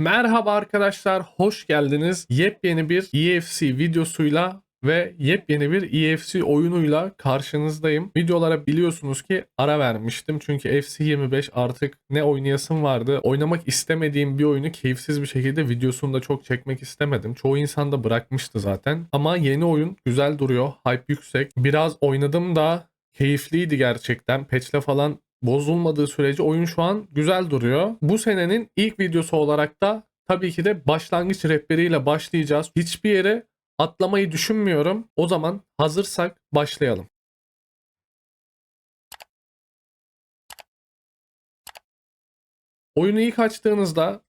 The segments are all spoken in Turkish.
Merhaba arkadaşlar, hoş geldiniz. Yepyeni bir EFC videosuyla ve yepyeni bir EFC oyunuyla karşınızdayım. Videolara biliyorsunuz ki ara vermiştim. Çünkü FC 25 artık ne oynayasım vardı. Oynamak istemediğim bir oyunu keyifsiz bir şekilde videosunu da çok çekmek istemedim. Çoğu insan da bırakmıştı zaten. Ama yeni oyun güzel duruyor. Hype yüksek. Biraz oynadım da keyifliydi gerçekten. Patch'le falan bozulmadığı sürece oyun şu an güzel duruyor. Bu senenin ilk videosu olarak da tabii ki de başlangıç rehberiyle başlayacağız. Hiçbir yere atlamayı düşünmüyorum. O zaman hazırsak başlayalım. Oyunu ilk açtığınızda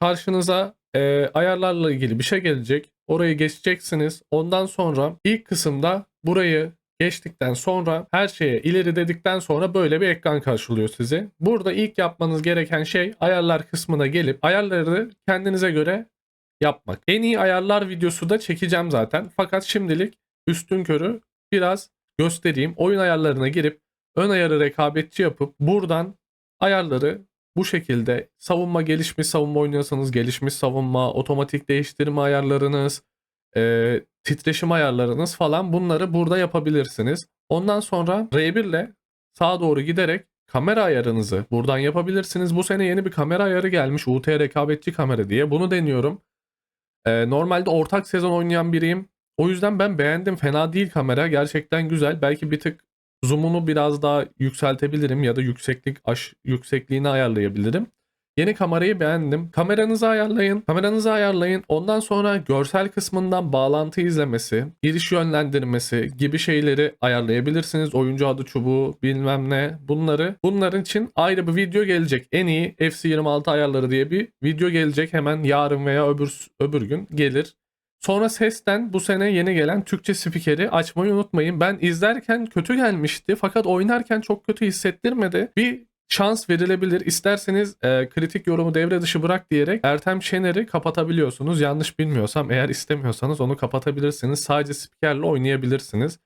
karşınıza e, ayarlarla ilgili bir şey gelecek. Orayı geçeceksiniz. Ondan sonra ilk kısımda burayı geçtikten sonra her şeye ileri dedikten sonra böyle bir ekran karşılıyor sizi. Burada ilk yapmanız gereken şey ayarlar kısmına gelip ayarları kendinize göre yapmak. En iyi ayarlar videosu da çekeceğim zaten. Fakat şimdilik üstün körü biraz göstereyim. Oyun ayarlarına girip ön ayarı rekabetçi yapıp buradan ayarları bu şekilde savunma gelişmiş savunma oynuyorsanız gelişmiş savunma, otomatik değiştirme ayarlarınız, e, titreşim ayarlarınız falan bunları burada yapabilirsiniz. Ondan sonra R1 ile sağa doğru giderek kamera ayarınızı buradan yapabilirsiniz. Bu sene yeni bir kamera ayarı gelmiş UT rekabetçi kamera diye. Bunu deniyorum. E, normalde ortak sezon oynayan biriyim. O yüzden ben beğendim. Fena değil kamera. Gerçekten güzel. Belki bir tık zoom'unu biraz daha yükseltebilirim ya da yükseklik aş, yüksekliğini ayarlayabilirim. Yeni kamerayı beğendim. Kameranızı ayarlayın. Kameranızı ayarlayın. Ondan sonra görsel kısmından bağlantı izlemesi, giriş yönlendirmesi gibi şeyleri ayarlayabilirsiniz. Oyuncu adı çubuğu bilmem ne bunları. Bunların için ayrı bir video gelecek. En iyi FC26 ayarları diye bir video gelecek. Hemen yarın veya öbür, öbür gün gelir. Sonra sesten bu sene yeni gelen Türkçe spikeri açmayı unutmayın. Ben izlerken kötü gelmişti fakat oynarken çok kötü hissettirmedi. Bir şans verilebilir. İsterseniz e, kritik yorumu devre dışı bırak diyerek Ertem Şener'i kapatabiliyorsunuz. Yanlış bilmiyorsam eğer istemiyorsanız onu kapatabilirsiniz. Sadece spikerle oynayabilirsiniz.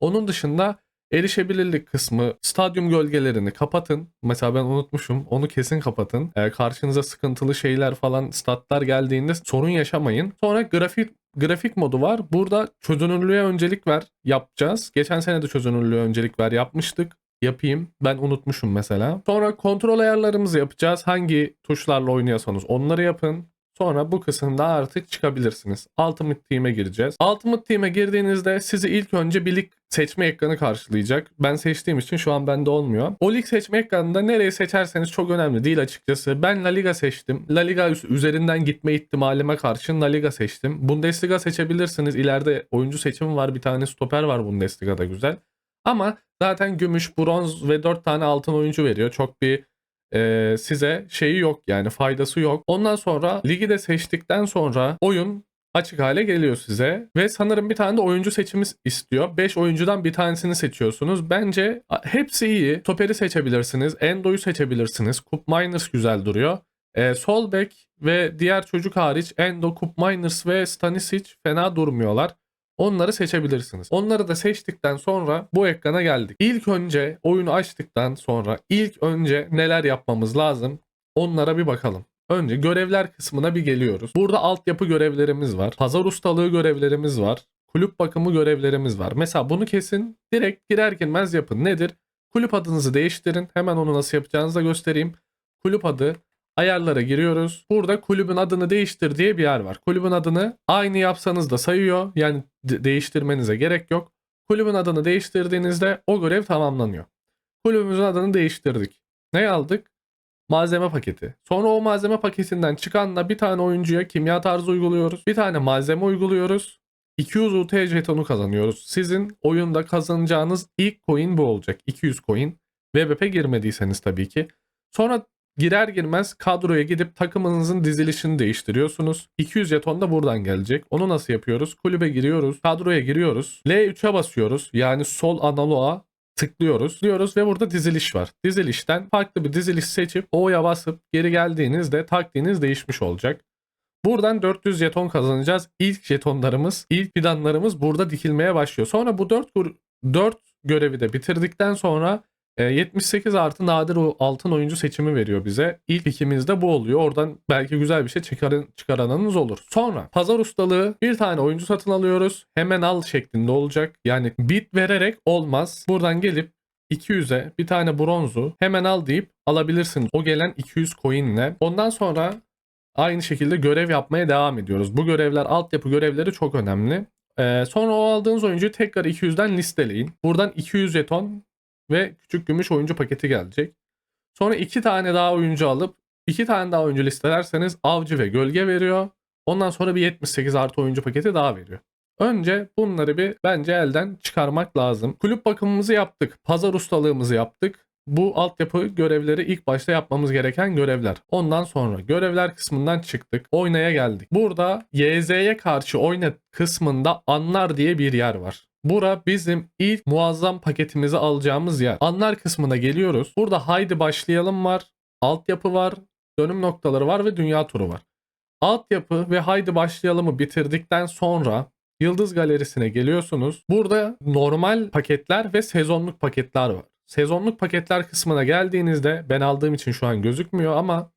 Onun dışında erişebilirlik kısmı, stadyum gölgelerini kapatın. Mesela ben unutmuşum. Onu kesin kapatın. E, karşınıza sıkıntılı şeyler falan statlar geldiğinde sorun yaşamayın. Sonra grafik grafik modu var. Burada çözünürlüğe öncelik ver yapacağız. Geçen sene de çözünürlüğe öncelik ver yapmıştık yapayım. Ben unutmuşum mesela. Sonra kontrol ayarlarımızı yapacağız. Hangi tuşlarla oynuyorsanız onları yapın. Sonra bu kısımda artık çıkabilirsiniz. Ultimate Team'e gireceğiz. Ultimate Team'e girdiğinizde sizi ilk önce bir lig seçme ekranı karşılayacak. Ben seçtiğim için şu an bende olmuyor. O lig seçme ekranında nereyi seçerseniz çok önemli değil açıkçası. Ben La Liga seçtim. La Liga üzerinden gitme ihtimalime karşın La Liga seçtim. Bundesliga seçebilirsiniz. İleride oyuncu seçimi var. Bir tane stoper var Bundesliga'da güzel. Ama zaten gümüş, bronz ve 4 tane altın oyuncu veriyor. Çok bir e, size şeyi yok yani faydası yok. Ondan sonra ligi de seçtikten sonra oyun açık hale geliyor size. Ve sanırım bir tane de oyuncu seçimi istiyor. 5 oyuncudan bir tanesini seçiyorsunuz. Bence hepsi iyi. Toperi seçebilirsiniz. Endo'yu seçebilirsiniz. Cup Miners güzel duruyor. E, sol bek ve diğer çocuk hariç Endo, Cup Miners ve Stanisic fena durmuyorlar. Onları seçebilirsiniz. Onları da seçtikten sonra bu ekrana geldik. İlk önce oyunu açtıktan sonra ilk önce neler yapmamız lazım? Onlara bir bakalım. Önce görevler kısmına bir geliyoruz. Burada altyapı görevlerimiz var. Pazar ustalığı görevlerimiz var. Kulüp bakımı görevlerimiz var. Mesela bunu kesin direkt girer girmez yapın. Nedir? Kulüp adınızı değiştirin. Hemen onu nasıl yapacağınızı da göstereyim. Kulüp adı ayarlara giriyoruz. Burada kulübün adını değiştir diye bir yer var. Kulübün adını aynı yapsanız da sayıyor. Yani de- değiştirmenize gerek yok. Kulübün adını değiştirdiğinizde o görev tamamlanıyor. Kulübümüzün adını değiştirdik. Ne aldık? Malzeme paketi. Sonra o malzeme paketinden çıkanla bir tane oyuncuya kimya tarzı uyguluyoruz. Bir tane malzeme uyguluyoruz. 200 UT jetonu kazanıyoruz. Sizin oyunda kazanacağınız ilk coin bu olacak. 200 coin. VBP girmediyseniz tabii ki. Sonra Girer girmez kadroya gidip takımınızın dizilişini değiştiriyorsunuz. 200 jeton da buradan gelecek. Onu nasıl yapıyoruz? Kulübe giriyoruz. Kadroya giriyoruz. L3'e basıyoruz. Yani sol analoğa tıklıyoruz. Diyoruz ve burada diziliş var. Dizilişten farklı bir diziliş seçip O'ya basıp geri geldiğinizde taktiğiniz değişmiş olacak. Buradan 400 jeton kazanacağız. İlk jetonlarımız, ilk fidanlarımız burada dikilmeye başlıyor. Sonra bu 4 4 görevi de bitirdikten sonra E, 78 artı nadir o altın oyuncu seçimi veriyor bize. İlk ikimizde bu oluyor. Oradan belki güzel bir şey çıkarın, çıkaranınız olur. Sonra pazar ustalığı bir tane oyuncu satın alıyoruz. Hemen al şeklinde olacak. Yani bit vererek olmaz. Buradan gelip 200'e bir tane bronzu hemen al deyip alabilirsiniz. O gelen 200 coin'le. Ondan sonra aynı şekilde görev yapmaya devam ediyoruz. Bu görevler altyapı görevleri çok önemli. Ee, sonra o aldığınız oyuncuyu tekrar 200'den listeleyin. Buradan 200 jeton ve küçük gümüş oyuncu paketi gelecek. Sonra iki tane daha oyuncu alıp iki tane daha oyuncu listelerseniz avcı ve gölge veriyor. Ondan sonra bir 78 artı oyuncu paketi daha veriyor. Önce bunları bir bence elden çıkarmak lazım. Kulüp bakımımızı yaptık. Pazar ustalığımızı yaptık. Bu altyapı görevleri ilk başta yapmamız gereken görevler. Ondan sonra görevler kısmından çıktık. Oynaya geldik. Burada YZ'ye karşı oyna kısmında anlar diye bir yer var. Bura bizim ilk muazzam paketimizi alacağımız yer. Anlar kısmına geliyoruz. Burada haydi başlayalım var. Altyapı var. Dönüm noktaları var ve dünya turu var. Altyapı ve haydi başlayalımı bitirdikten sonra Yıldız Galerisi'ne geliyorsunuz. Burada normal paketler ve sezonluk paketler var. Sezonluk paketler kısmına geldiğinizde ben aldığım için şu an gözükmüyor ama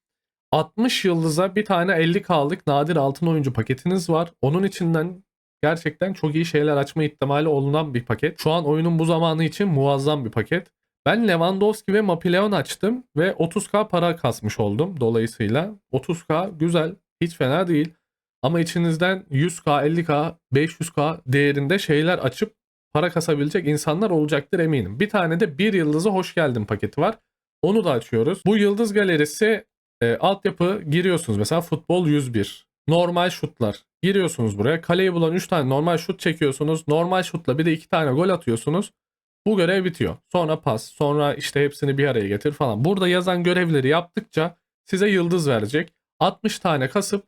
60 yıldıza bir tane 50K'lık nadir altın oyuncu paketiniz var. Onun içinden gerçekten çok iyi şeyler açma ihtimali olunan bir paket. Şu an oyunun bu zamanı için muazzam bir paket. Ben Lewandowski ve Mapileon açtım ve 30k para kasmış oldum dolayısıyla. 30k güzel, hiç fena değil. Ama içinizden 100k, 50k, 500k değerinde şeyler açıp para kasabilecek insanlar olacaktır eminim. Bir tane de bir yıldızı hoş geldin paketi var. Onu da açıyoruz. Bu yıldız galerisi e, altyapı giriyorsunuz. Mesela futbol 101. Normal şutlar. Giriyorsunuz buraya. Kaleyi bulan 3 tane normal şut çekiyorsunuz. Normal şutla bir de 2 tane gol atıyorsunuz. Bu görev bitiyor. Sonra pas. Sonra işte hepsini bir araya getir falan. Burada yazan görevleri yaptıkça size yıldız verecek. 60 tane kasıp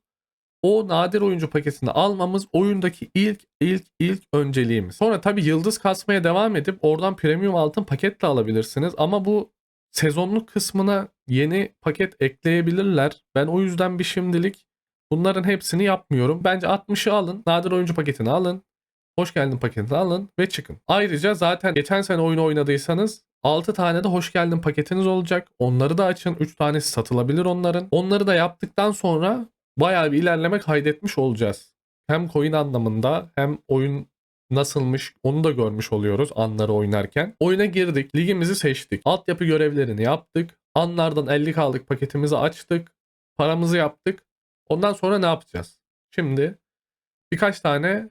o nadir oyuncu paketini almamız oyundaki ilk ilk ilk önceliğimiz. Sonra tabi yıldız kasmaya devam edip oradan premium altın paket de alabilirsiniz ama bu sezonluk kısmına yeni paket ekleyebilirler. Ben o yüzden bir şimdilik bunların hepsini yapmıyorum. Bence 60'ı alın, nadir oyuncu paketini alın. Hoş geldin paketini alın ve çıkın. Ayrıca zaten geçen sene oyunu oynadıysanız 6 tane de hoş geldin paketiniz olacak. Onları da açın. 3 tanesi satılabilir onların. Onları da yaptıktan sonra bayağı bir ilerleme kaydetmiş olacağız. Hem coin anlamında hem oyun nasılmış onu da görmüş oluyoruz anları oynarken. Oyuna girdik, ligimizi seçtik, altyapı görevlerini yaptık, anlardan 50K'lık paketimizi açtık, paramızı yaptık. Ondan sonra ne yapacağız? Şimdi birkaç tane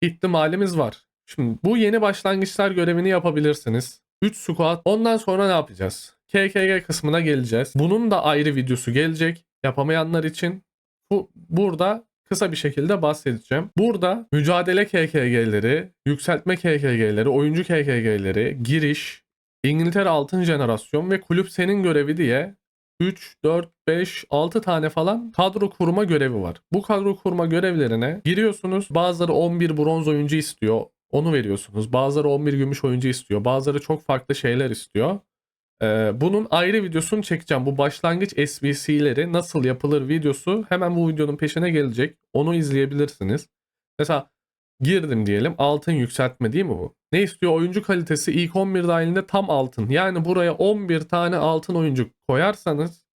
ihtimalimiz var. Şimdi bu yeni başlangıçlar görevini yapabilirsiniz. 3 squat. Ondan sonra ne yapacağız? KKG kısmına geleceğiz. Bunun da ayrı videosu gelecek. Yapamayanlar için bu burada kısa bir şekilde bahsedeceğim. Burada mücadele KKG'leri, yükseltme KKG'leri, oyuncu KKG'leri, giriş, İngiltere altın jenerasyon ve kulüp senin görevi diye 3, 4, 5, 6 tane falan kadro kurma görevi var. Bu kadro kurma görevlerine giriyorsunuz. Bazıları 11 bronz oyuncu istiyor. Onu veriyorsunuz. Bazıları 11 gümüş oyuncu istiyor. Bazıları çok farklı şeyler istiyor. Ee, bunun ayrı videosunu çekeceğim. Bu başlangıç SBC'leri nasıl yapılır videosu hemen bu videonun peşine gelecek. Onu izleyebilirsiniz. Mesela girdim diyelim altın yükseltme değil mi bu? Ne istiyor? Oyuncu kalitesi ilk 11 dahilinde tam altın. Yani buraya 11 tane altın oyuncu koyarsanız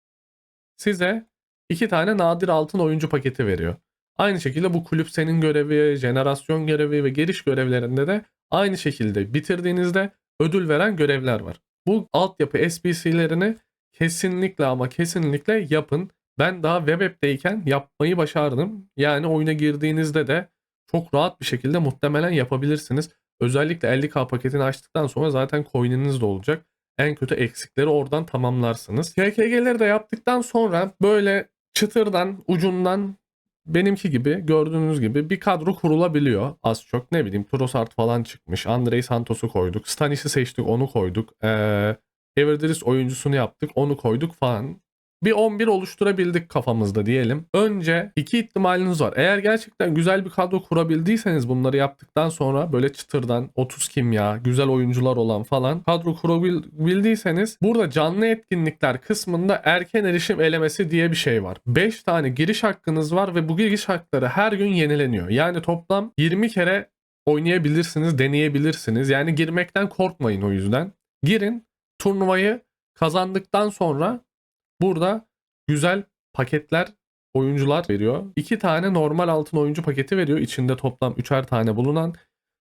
size 2 tane nadir altın oyuncu paketi veriyor. Aynı şekilde bu kulüp senin görevi, jenerasyon görevi ve giriş görevlerinde de aynı şekilde bitirdiğinizde ödül veren görevler var. Bu altyapı SBC'lerini kesinlikle ama kesinlikle yapın. Ben daha web app'teyken yapmayı başardım. Yani oyuna girdiğinizde de çok rahat bir şekilde muhtemelen yapabilirsiniz. Özellikle 50k paketini açtıktan sonra zaten coin'iniz de olacak. En kötü eksikleri oradan tamamlarsınız. KKG'leri de yaptıktan sonra böyle çıtırdan ucundan benimki gibi gördüğünüz gibi bir kadro kurulabiliyor az çok. Ne bileyim Trossard falan çıkmış. Andrei Santos'u koyduk. Stanis'i seçtik onu koyduk. Ee, Everdris oyuncusunu yaptık onu koyduk falan. Bir 11 oluşturabildik kafamızda diyelim. Önce iki ihtimaliniz var. Eğer gerçekten güzel bir kadro kurabildiyseniz bunları yaptıktan sonra böyle çıtırdan 30 kimya, güzel oyuncular olan falan kadro kurabildiyseniz burada canlı etkinlikler kısmında erken erişim elemesi diye bir şey var. 5 tane giriş hakkınız var ve bu giriş hakları her gün yenileniyor. Yani toplam 20 kere oynayabilirsiniz, deneyebilirsiniz. Yani girmekten korkmayın o yüzden. Girin turnuvayı kazandıktan sonra burada güzel paketler oyuncular veriyor. İki tane normal altın oyuncu paketi veriyor. İçinde toplam üçer tane bulunan.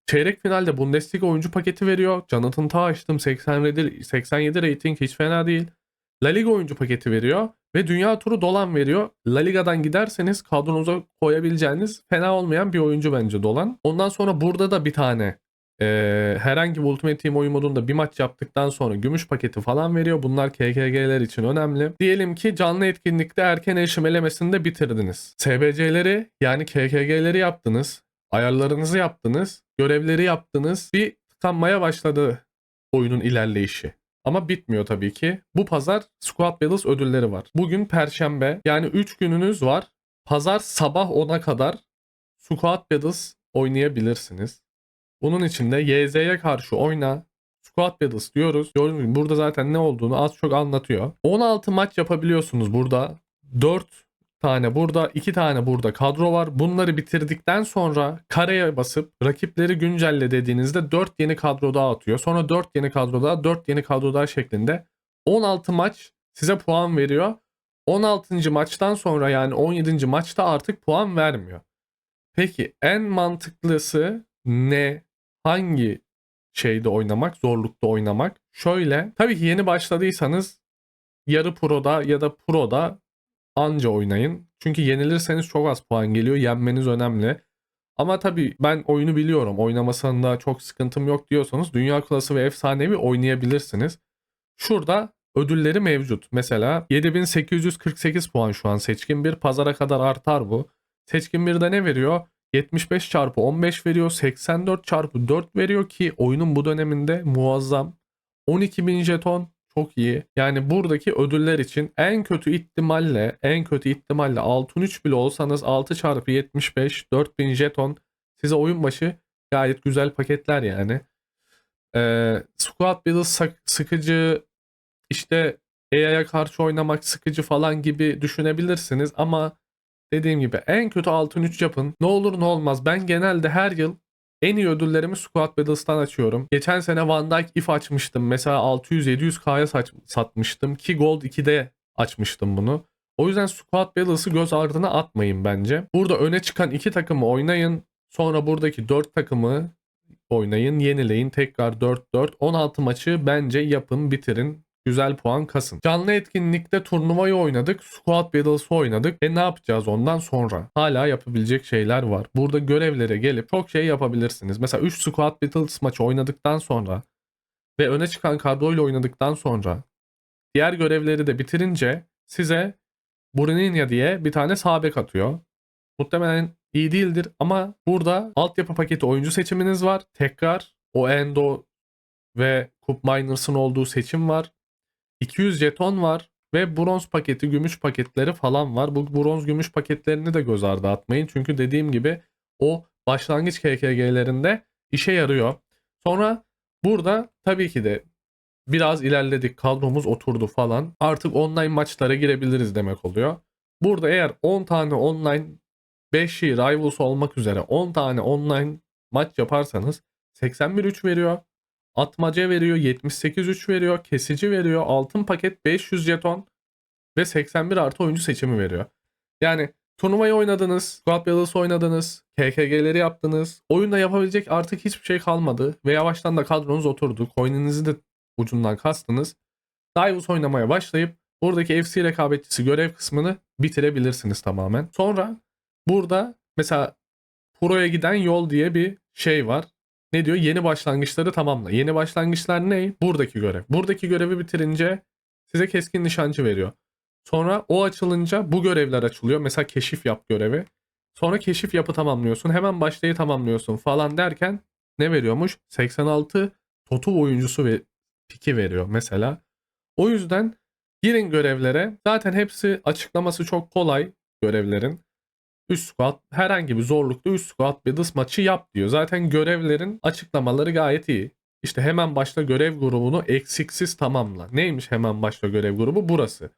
Çeyrek finalde Bundesliga oyuncu paketi veriyor. Jonathan Tah açtım 87, 87 rating hiç fena değil. La Liga oyuncu paketi veriyor ve dünya turu dolan veriyor. La Liga'dan giderseniz kadronuza koyabileceğiniz fena olmayan bir oyuncu bence dolan. Ondan sonra burada da bir tane eee, herhangi bir Ultimate Team oyun modunda bir maç yaptıktan sonra gümüş paketi falan veriyor. Bunlar KKG'ler için önemli. Diyelim ki canlı etkinlikte erken erişim elemesini de bitirdiniz. SBC'leri yani KKG'leri yaptınız. Ayarlarınızı yaptınız. Görevleri yaptınız. Bir tıkanmaya başladı oyunun ilerleyişi. Ama bitmiyor tabii ki. Bu pazar Squad Battles ödülleri var. Bugün Perşembe. Yani 3 gününüz var. Pazar sabah 10'a kadar Squad Battles oynayabilirsiniz. Bunun için de YZ'ye karşı oyna. Squad Battles diyoruz. Gördüğünüz gibi burada zaten ne olduğunu az çok anlatıyor. 16 maç yapabiliyorsunuz burada. 4 tane burada, 2 tane burada kadro var. Bunları bitirdikten sonra kareye basıp rakipleri güncelle dediğinizde 4 yeni kadro daha atıyor. Sonra 4 yeni kadro daha, 4 yeni kadro daha şeklinde 16 maç size puan veriyor. 16. maçtan sonra yani 17. maçta artık puan vermiyor. Peki en mantıklısı ne? Hangi şeyde oynamak, zorlukta oynamak? Şöyle, tabii ki yeni başladıysanız yarı proda ya da proda anca oynayın. Çünkü yenilirseniz çok az puan geliyor. Yenmeniz önemli. Ama tabii ben oyunu biliyorum. Oynamasında çok sıkıntım yok diyorsanız dünya klası ve efsanevi oynayabilirsiniz. Şurada ödülleri mevcut. Mesela 7848 puan şu an seçkin bir. Pazara kadar artar bu. Seçkin 1'de ne veriyor? 75 çarpı 15 veriyor. 84 çarpı 4 veriyor ki oyunun bu döneminde muazzam. 12.000 jeton çok iyi. Yani buradaki ödüller için en kötü ihtimalle en kötü ihtimalle altın 3 bile olsanız 6 çarpı 75 4000 jeton size oyun başı gayet güzel paketler yani. Ee, Squad Builder sak- sıkıcı işte AI'ya karşı oynamak sıkıcı falan gibi düşünebilirsiniz ama dediğim gibi en kötü altın 3 yapın. Ne olur ne olmaz. Ben genelde her yıl en iyi ödüllerimi Squad Battles'tan açıyorum. Geçen sene Van Dijk if açmıştım. Mesela 600-700K'ya saç- satmıştım ki Gold 2'de açmıştım bunu. O yüzden Squad Battles'ı göz ardına atmayın bence. Burada öne çıkan iki takımı oynayın. Sonra buradaki 4 takımı oynayın, yenileyin. Tekrar 4-4. 16 maçı bence yapın, bitirin. Güzel puan kasın. Canlı etkinlikte turnuvayı oynadık. Squad Battles'ı oynadık. E ne yapacağız ondan sonra? Hala yapabilecek şeyler var. Burada görevlere gelip çok şey yapabilirsiniz. Mesela 3 Squad Battles maçı oynadıktan sonra ve öne çıkan kadroyla oynadıktan sonra diğer görevleri de bitirince size Bruninia diye bir tane sağ bek atıyor. Muhtemelen iyi değildir ama burada altyapı paketi oyuncu seçiminiz var. Tekrar o Endo ve Cup Miners'ın olduğu seçim var. 200 jeton var ve bronz paketi, gümüş paketleri falan var. Bu bronz gümüş paketlerini de göz ardı atmayın. Çünkü dediğim gibi o başlangıç KKG'lerinde işe yarıyor. Sonra burada tabii ki de biraz ilerledik. Kadromuz oturdu falan. Artık online maçlara girebiliriz demek oluyor. Burada eğer 10 tane online 5'i Rivals olmak üzere 10 tane online maç yaparsanız 81-3 veriyor. Atmaca veriyor 78-3 veriyor. Kesici veriyor. Altın paket 500 jeton ve 81 artı oyuncu seçimi veriyor. Yani turnuvayı oynadınız. Squad Battles oynadınız. KKG'leri yaptınız. Oyunda yapabilecek artık hiçbir şey kalmadı. Ve yavaştan da kadronuz oturdu. Coin'inizi de ucundan kastınız. Divers oynamaya başlayıp buradaki FC rekabetçisi görev kısmını bitirebilirsiniz tamamen. Sonra burada mesela Pro'ya giden yol diye bir şey var. Ne diyor? Yeni başlangıçları tamamla. Yeni başlangıçlar ne? Buradaki görev. Buradaki görevi bitirince size keskin nişancı veriyor. Sonra o açılınca bu görevler açılıyor. Mesela keşif yap görevi. Sonra keşif yapı tamamlıyorsun. Hemen başlayı tamamlıyorsun falan derken ne veriyormuş? 86 totu oyuncusu ve piki veriyor mesela. O yüzden girin görevlere. Zaten hepsi açıklaması çok kolay görevlerin. Üst squat herhangi bir zorlukta üst squat Battles maçı yap diyor. Zaten görevlerin açıklamaları gayet iyi. İşte hemen başla görev grubunu eksiksiz tamamla. Neymiş hemen başla görev grubu? Burası.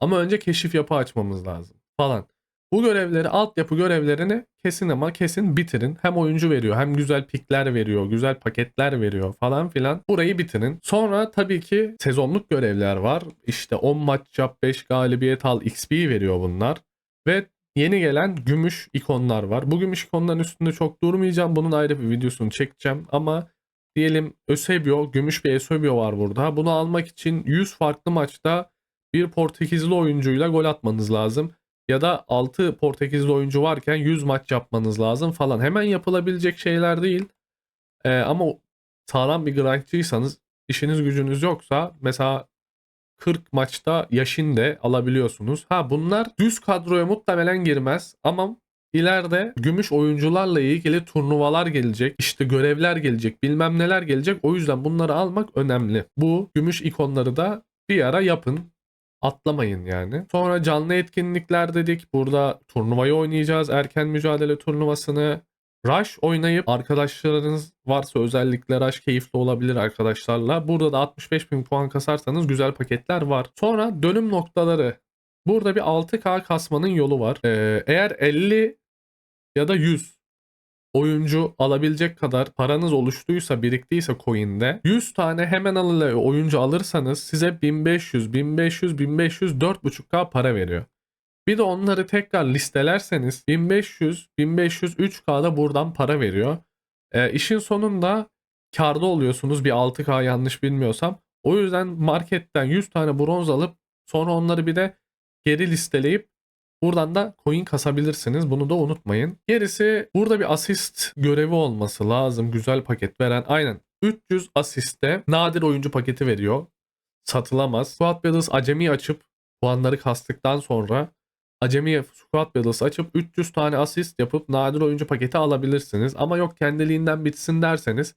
Ama önce keşif yapı açmamız lazım falan. Bu görevleri, altyapı görevlerini kesin ama kesin bitirin. Hem oyuncu veriyor hem güzel pikler veriyor, güzel paketler veriyor falan filan. Burayı bitirin. Sonra tabii ki sezonluk görevler var. İşte 10 maç yap, 5 galibiyet al, XP veriyor bunlar. Ve yeni gelen gümüş ikonlar var. Bu gümüş ikonların üstünde çok durmayacağım. Bunun ayrı bir videosunu çekeceğim ama diyelim Eusebio, gümüş bir Eusebio var burada. Bunu almak için 100 farklı maçta bir Portekizli oyuncuyla gol atmanız lazım. Ya da 6 Portekizli oyuncu varken 100 maç yapmanız lazım falan. Hemen yapılabilecek şeyler değil. Ee, ama sağlam bir grindçıysanız işiniz gücünüz yoksa mesela 40 maçta yaşın de alabiliyorsunuz. Ha bunlar düz kadroya muhtemelen girmez ama ileride gümüş oyuncularla ilgili turnuvalar gelecek. işte görevler gelecek. Bilmem neler gelecek. O yüzden bunları almak önemli. Bu gümüş ikonları da bir ara yapın. Atlamayın yani. Sonra canlı etkinlikler dedik. Burada turnuvayı oynayacağız. Erken mücadele turnuvasını. Rush oynayıp arkadaşlarınız varsa özellikle Rush keyifli olabilir arkadaşlarla. Burada da 65 bin puan kasarsanız güzel paketler var. Sonra dönüm noktaları. Burada bir 6K kasmanın yolu var. Ee, eğer 50 ya da 100 oyuncu alabilecek kadar paranız oluştuysa biriktiyse coin'de 100 tane hemen alıyla oyuncu alırsanız size 1500 1500 1500 4.5k para veriyor. Bir de onları tekrar listelerseniz 1500 1500 3K'da buradan para veriyor. E, işin sonunda karda oluyorsunuz bir 6K yanlış bilmiyorsam. O yüzden marketten 100 tane bronz alıp sonra onları bir de geri listeleyip buradan da coin kasabilirsiniz. Bunu da unutmayın. Gerisi burada bir asist görevi olması lazım. Güzel paket veren. Aynen 300 asiste nadir oyuncu paketi veriyor. Satılamaz. Squad Battles acemi açıp puanları kastıktan sonra Acemi Squad Battles açıp 300 tane asist yapıp nadir oyuncu paketi alabilirsiniz. Ama yok kendiliğinden bitsin derseniz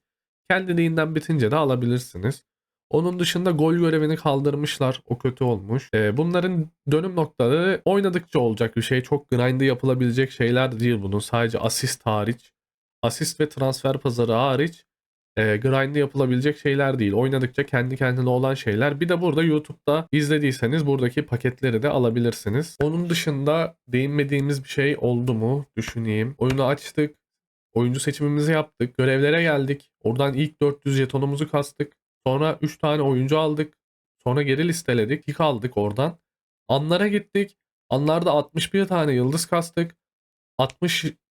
kendiliğinden bitince de alabilirsiniz. Onun dışında gol görevini kaldırmışlar. O kötü olmuş. Ee, bunların dönüm noktaları oynadıkça olacak bir şey. Çok grind'ı yapılabilecek şeyler değil bunun. Sadece asist hariç. Asist ve transfer pazarı hariç e, grind'ı yapılabilecek şeyler değil. Oynadıkça kendi kendine olan şeyler. Bir de burada YouTube'da izlediyseniz buradaki paketleri de alabilirsiniz. Onun dışında değinmediğimiz bir şey oldu mu? Düşüneyim. Oyunu açtık. Oyuncu seçimimizi yaptık. Görevlere geldik. Oradan ilk 400 jetonumuzu kastık. Sonra 3 tane oyuncu aldık. Sonra geri listeledik. Kick aldık oradan. Anlara gittik. Anlarda 61 tane yıldız kastık.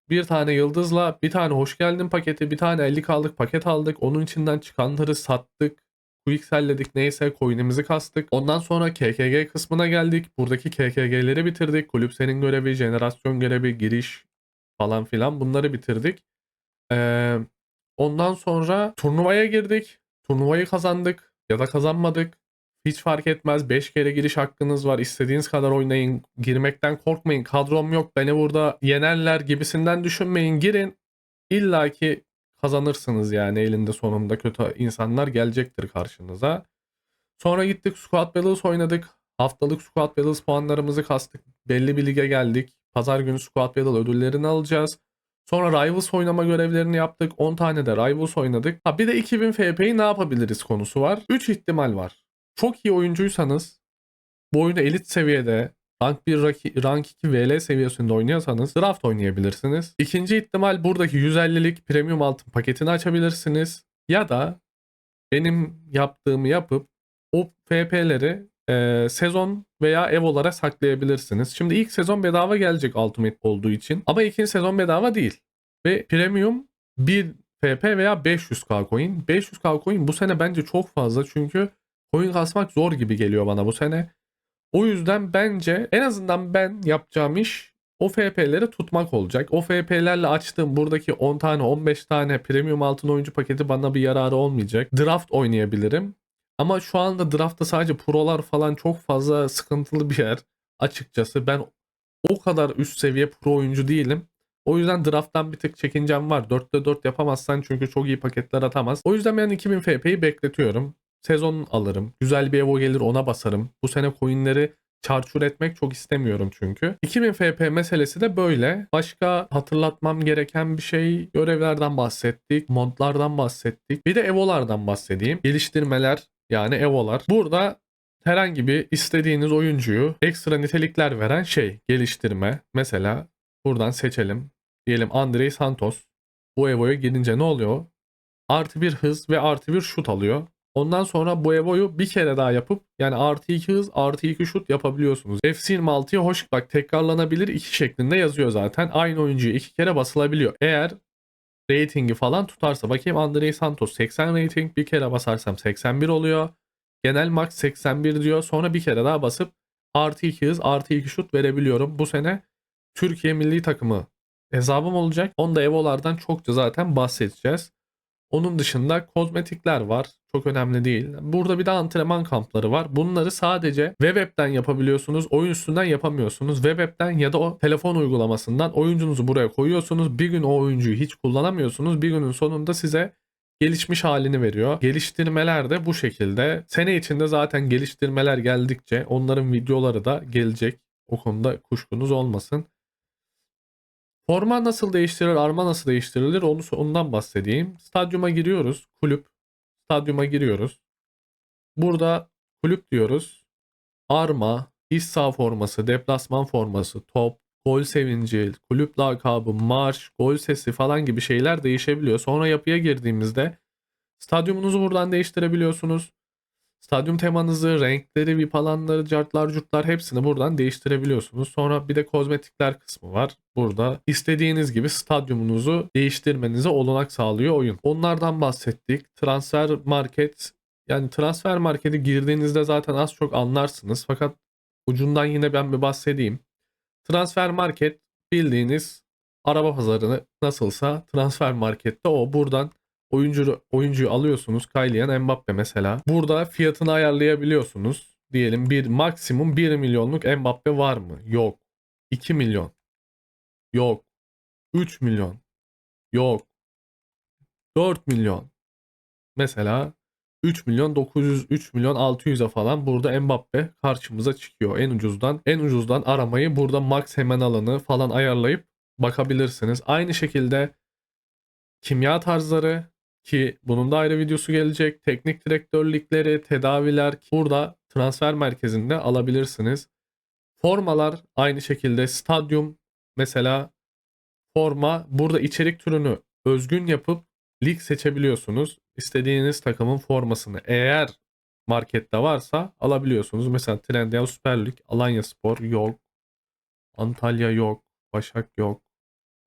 61 tane yıldızla bir tane hoş geldin paketi, bir tane 50 kaldık paket aldık. Onun içinden çıkanları sattık. Quickselledik neyse coin'imizi kastık. Ondan sonra KKG kısmına geldik. Buradaki KKG'leri bitirdik. Kulüp senin görevi, jenerasyon görevi, giriş falan filan bunları bitirdik. Ee, ondan sonra turnuvaya girdik. Turnuvayı kazandık ya da kazanmadık. Hiç fark etmez. 5 kere giriş hakkınız var. İstediğiniz kadar oynayın. Girmekten korkmayın. Kadrom yok. Beni burada yenerler gibisinden düşünmeyin. Girin. İlla ki kazanırsınız yani elinde sonunda kötü insanlar gelecektir karşınıza. Sonra gittik Squad Battles oynadık. Haftalık Squad Battles puanlarımızı kastık. Belli bir lige geldik. Pazar günü Squad Battle ödüllerini alacağız. Sonra Rivals oynama görevlerini yaptık. 10 tane de Rivals oynadık. Ha bir de 2000 FP'yi ne yapabiliriz konusu var. 3 ihtimal var. Çok iyi oyuncuysanız bu oyunu elit seviyede rank 1 rank 2 VL seviyesinde oynuyorsanız draft oynayabilirsiniz. İkinci ihtimal buradaki 150'lik premium altın paketini açabilirsiniz. Ya da benim yaptığımı yapıp o FP'leri e, sezon veya evolara saklayabilirsiniz. Şimdi ilk sezon bedava gelecek Ultimate olduğu için ama ikinci sezon bedava değil. Ve premium 1 FP veya 500k coin. 500k coin bu sene bence çok fazla çünkü coin kasmak zor gibi geliyor bana bu sene. O yüzden bence en azından ben yapacağım iş o FP'leri tutmak olacak. O FP'lerle açtığım buradaki 10 tane 15 tane premium altın oyuncu paketi bana bir yararı olmayacak. Draft oynayabilirim. Ama şu anda draftta sadece prolar falan çok fazla sıkıntılı bir yer. Açıkçası ben o kadar üst seviye pro oyuncu değilim. O yüzden drafttan bir tık çekincem var. 4'te 4 yapamazsan çünkü çok iyi paketler atamaz. O yüzden ben 2000 FP'yi bekletiyorum. Sezon alırım. Güzel bir Evo gelir ona basarım. Bu sene coinleri çarçur etmek çok istemiyorum çünkü. 2000 FP meselesi de böyle. Başka hatırlatmam gereken bir şey görevlerden bahsettik. Modlardan bahsettik. Bir de Evo'lardan bahsedeyim. Geliştirmeler yani Evo'lar. Burada herhangi bir istediğiniz oyuncuyu ekstra nitelikler veren şey geliştirme. Mesela buradan seçelim. Diyelim Andrei Santos. Bu Evo'ya girince ne oluyor? Artı bir hız ve artı bir şut alıyor. Ondan sonra bu Evo'yu bir kere daha yapıp yani artı 2 hız artı 2 şut yapabiliyorsunuz. FC26'ya hoş bak tekrarlanabilir iki şeklinde yazıyor zaten. Aynı oyuncuya iki kere basılabiliyor. Eğer ratingi falan tutarsa bakayım Andrei Santos 80 rating bir kere basarsam 81 oluyor. Genel max 81 diyor. Sonra bir kere daha basıp artı 2 hız artı 2 şut verebiliyorum. Bu sene Türkiye milli takımı hesabım olacak. Onda Evo'lardan çokça zaten bahsedeceğiz. Onun dışında kozmetikler var. Çok önemli değil. Burada bir de antrenman kampları var. Bunları sadece web app'ten yapabiliyorsunuz. Oyun üstünden yapamıyorsunuz. Web app'ten ya da o telefon uygulamasından oyuncunuzu buraya koyuyorsunuz. Bir gün o oyuncuyu hiç kullanamıyorsunuz. Bir günün sonunda size gelişmiş halini veriyor. Geliştirmeler de bu şekilde. Sene içinde zaten geliştirmeler geldikçe onların videoları da gelecek. O konuda kuşkunuz olmasın. Forma nasıl değiştirilir, arma nasıl değiştirilir onu ondan bahsedeyim. Stadyuma giriyoruz. Kulüp. Stadyuma giriyoruz. Burada kulüp diyoruz. Arma, iç saha forması, deplasman forması, top, gol sevinci, kulüp lakabı, marş, gol sesi falan gibi şeyler değişebiliyor. Sonra yapıya girdiğimizde stadyumunuzu buradan değiştirebiliyorsunuz. Stadyum temanızı, renkleri, VIP alanları, cartlar, curtlar hepsini buradan değiştirebiliyorsunuz. Sonra bir de kozmetikler kısmı var. Burada istediğiniz gibi stadyumunuzu değiştirmenize olanak sağlıyor oyun. Onlardan bahsettik. Transfer market yani transfer markete girdiğinizde zaten az çok anlarsınız. Fakat ucundan yine ben bir bahsedeyim. Transfer market bildiğiniz araba pazarını nasılsa transfer markette o buradan oyuncu oyuncuyu alıyorsunuz. Kylian Mbappe mesela. Burada fiyatını ayarlayabiliyorsunuz. Diyelim bir maksimum 1 milyonluk Mbappe var mı? Yok. 2 milyon. Yok. 3 milyon. Yok. 4 milyon. Mesela 3 milyon 900 3 milyon 600'e falan burada Mbappe karşımıza çıkıyor. En ucuzdan en ucuzdan aramayı burada max hemen alanı falan ayarlayıp bakabilirsiniz. Aynı şekilde kimya tarzları ki bunun da ayrı videosu gelecek. Teknik direktörlükleri, tedaviler burada transfer merkezinde alabilirsiniz. Formalar aynı şekilde stadyum mesela forma burada içerik türünü özgün yapıp lig seçebiliyorsunuz. İstediğiniz takımın formasını eğer markette varsa alabiliyorsunuz. Mesela Trendyol Süper Lig, Alanya Spor yok. Antalya yok. Başak yok.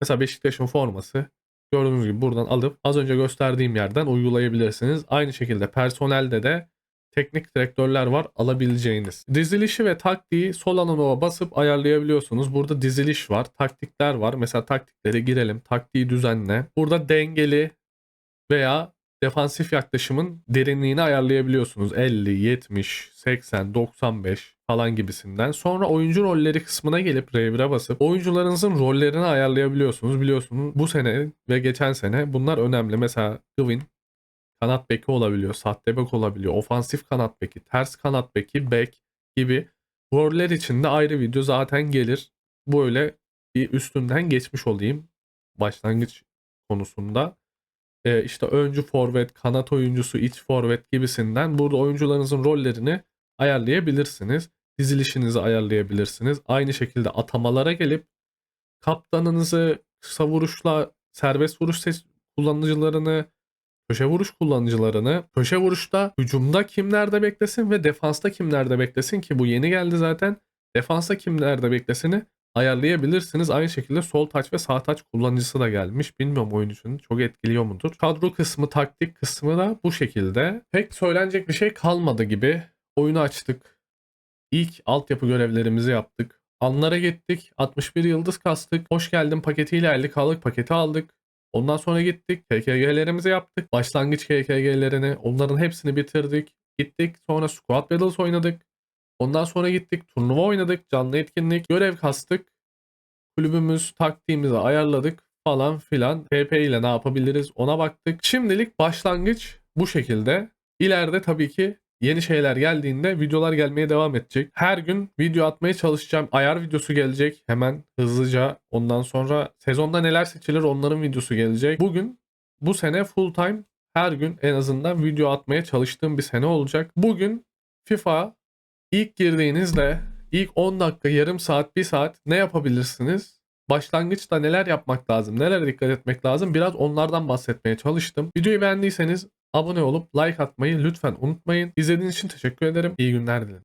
Mesela Beşiktaş'ın forması gördüğünüz gibi buradan alıp az önce gösterdiğim yerden uygulayabilirsiniz. Aynı şekilde personelde de teknik direktörler var alabileceğiniz. Dizilişi ve taktiği sol ananoğa basıp ayarlayabiliyorsunuz. Burada diziliş var, taktikler var. Mesela taktiklere girelim, taktiği düzenle. Burada dengeli veya defansif yaklaşımın derinliğini ayarlayabiliyorsunuz. 50, 70, 80, 95 falan gibisinden. Sonra oyuncu rolleri kısmına gelip R1'e basıp oyuncularınızın rollerini ayarlayabiliyorsunuz. Biliyorsunuz bu sene ve geçen sene bunlar önemli. Mesela Gvin kanat beki olabiliyor, sahte bek olabiliyor, ofansif kanat beki, ters kanat beki, bek gibi roller için de ayrı video zaten gelir. Böyle bir üstünden geçmiş olayım başlangıç konusunda. Ee, işte öncü forvet, kanat oyuncusu, iç forvet gibisinden burada oyuncularınızın rollerini ayarlayabilirsiniz. Dizilişinizi ayarlayabilirsiniz. Aynı şekilde atamalara gelip kaptanınızı kısa vuruşla serbest vuruş ses kullanıcılarını köşe vuruş kullanıcılarını köşe vuruşta hücumda kimlerde beklesin ve defansta kimlerde beklesin ki bu yeni geldi zaten. Defansta kimlerde beklesini ayarlayabilirsiniz. Aynı şekilde sol taç ve sağ taç kullanıcısı da gelmiş. Bilmiyorum oyuncunun çok etkiliyor mudur. Kadro kısmı, taktik kısmı da bu şekilde. Pek söylenecek bir şey kalmadı gibi. Oyunu açtık. İlk altyapı görevlerimizi yaptık. Anlara gittik. 61 yıldız kastık. Hoş geldin paketiyle 50K'lık paketi aldık. Ondan sonra gittik. KKG'lerimizi yaptık. Başlangıç KKG'lerini onların hepsini bitirdik. Gittik sonra Squad Battles oynadık. Ondan sonra gittik turnuva oynadık. Canlı etkinlik. Görev kastık. Kulübümüz taktiğimizi ayarladık falan filan. PP ile ne yapabiliriz ona baktık. Şimdilik başlangıç bu şekilde. İleride tabii ki yeni şeyler geldiğinde videolar gelmeye devam edecek. Her gün video atmaya çalışacağım. Ayar videosu gelecek hemen hızlıca. Ondan sonra sezonda neler seçilir onların videosu gelecek. Bugün bu sene full time her gün en azından video atmaya çalıştığım bir sene olacak. Bugün FIFA ilk girdiğinizde ilk 10 dakika, yarım saat, 1 saat ne yapabilirsiniz? Başlangıçta neler yapmak lazım, nelere dikkat etmek lazım biraz onlardan bahsetmeye çalıştım. Videoyu beğendiyseniz abone olup like atmayı lütfen unutmayın. İzlediğiniz için teşekkür ederim. İyi günler dilerim.